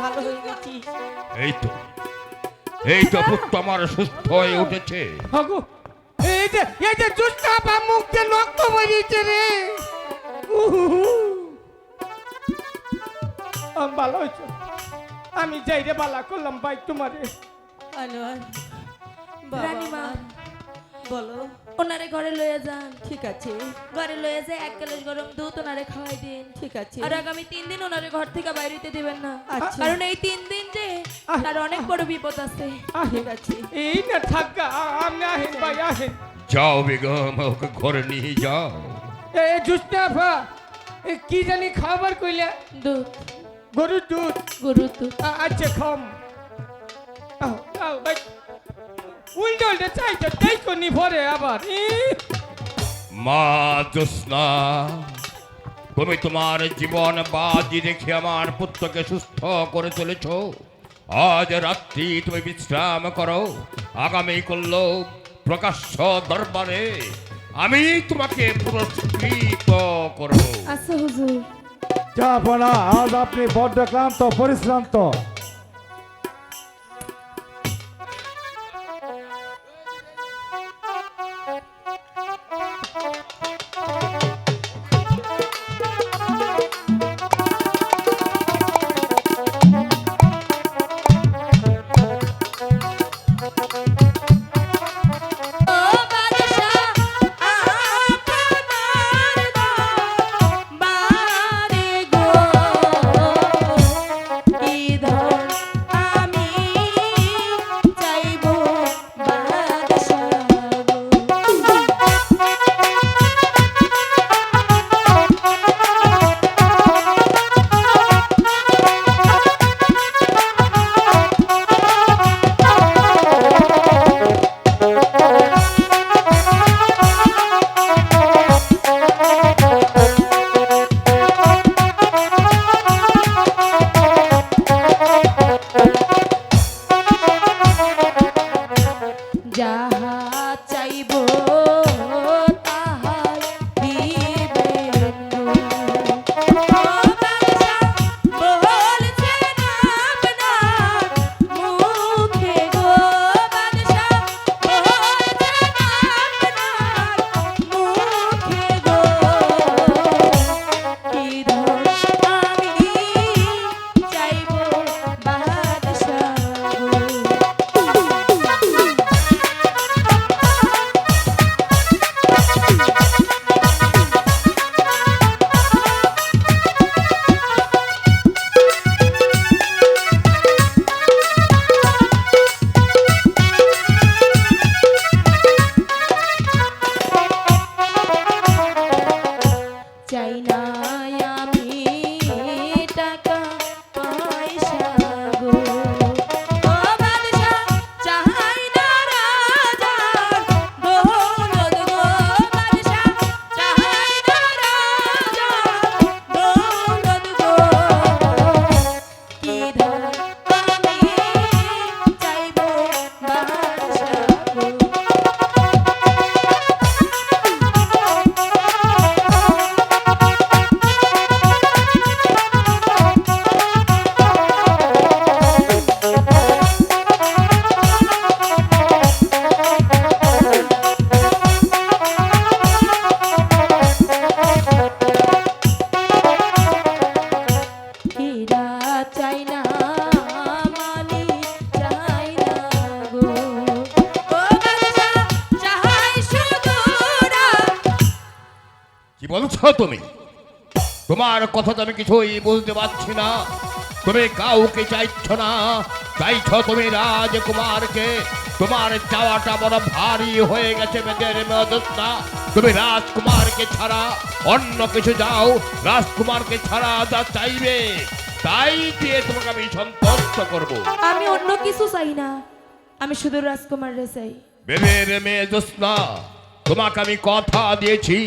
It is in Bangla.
ভালো হয়ে গেছি। এই তো। এই তো পুত্র আমার সুস্থ হয়ে উঠেছে। হগো এই যে এই যে জুস্তা বা রে। আমি ভালো হয়েছে। আমি যাই রে বালা করলাম ভাই তোমারে। বলো। ওনারে ঘরে লয়ে যান। ঠিক আছে। ঘরে লয়ে যায় এক গ্লাস গরম দুধ ওনারে খাওয়াই দিন। ঠিক আছে। আর আগামী তিন দিন ওনারে ঘর থেকে বাইরেতে দিবেন না। আচ্ছা। কারণ এই তিন দিন যে তার অনেক বড় বিপদ আছে। ঠিক আছে। এই না থাকা আমি আহেন ভাই আহেন। যাও বেগম ওকে ঘরে নিয়ে যাও। এ জুস্তা পা এ কি জানি খাবার কইলে? দুধ। গরুর দুধ। গরুর দুধ। আচ্ছা খাম। আও আও ভাই। উল্টো কোনি ভরে আবার। মা জ্যোৎস্না তুমি তোমার জীবন বাজি রেখে আমার পুত্রকে সুস্থ করে চলেছ আজ রাত্রি তুমি বিশ্রাম করো আগামী করল প্রকাশ্য দরবারে। আমি তোমাকে পুরস্কৃত করব। আচ্ছা হুজুর। চাপনা আজ আপনি বড্ড ক্লান্ত পরিশ্রান্ত। তুমি? তোমার কথা তো আমি কিছুই বুঝতে পারছি না। তুমি কাউকে চাইছ না। চাইছ তুমি রাজকুমারকে। তোমার চাওয়াটা বড় ভারী হয়ে গেছে মেয়েদের মেয়দত্তা তুমি রাজকুমারকে ছাড়া অন্য কিছু যাও রাজকুমারকে ছাড়া যা চাইবে তাই দিয়ে তোমাকে আমি সন্তুষ্ট করব। আমি অন্য কিছু চাই না। আমি শুধু রাজকুমার রে চাই। বেবের মেয়ে জ্যোৎস্না তোমাকে আমি কথা দিয়েছি।